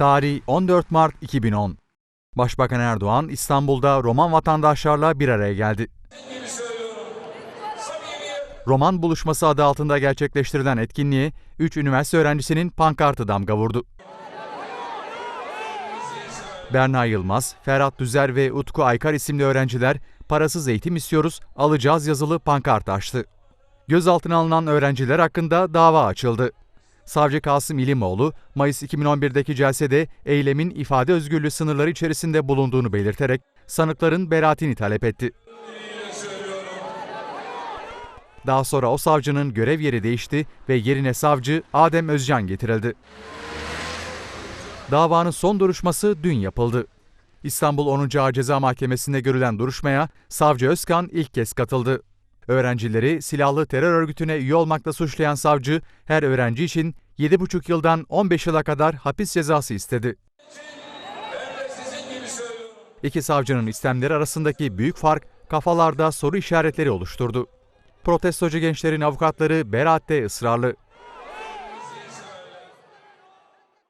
Tarih 14 Mart 2010. Başbakan Erdoğan İstanbul'da Roman vatandaşlarla bir araya geldi. Roman buluşması adı altında gerçekleştirilen etkinliğe 3 üniversite öğrencisinin pankartı damga vurdu. Berna Yılmaz, Ferhat Düzer ve Utku Aykar isimli öğrenciler parasız eğitim istiyoruz, alacağız yazılı pankart açtı. Gözaltına alınan öğrenciler hakkında dava açıldı. Savcı Kasım İlimoğlu, Mayıs 2011'deki celsede eylemin ifade özgürlüğü sınırları içerisinde bulunduğunu belirterek sanıkların beraatini talep etti. Daha sonra o savcının görev yeri değişti ve yerine savcı Adem Özcan getirildi. Davanın son duruşması dün yapıldı. İstanbul 10. Ağır Ceza Mahkemesi'nde görülen duruşmaya savcı Özkan ilk kez katıldı. Öğrencileri silahlı terör örgütüne üye olmakla suçlayan savcı her öğrenci için 7,5 yıldan 15 yıla kadar hapis cezası istedi. İki savcının istemleri arasındaki büyük fark kafalarda soru işaretleri oluşturdu. Protestocu gençlerin avukatları beraatte ısrarlı.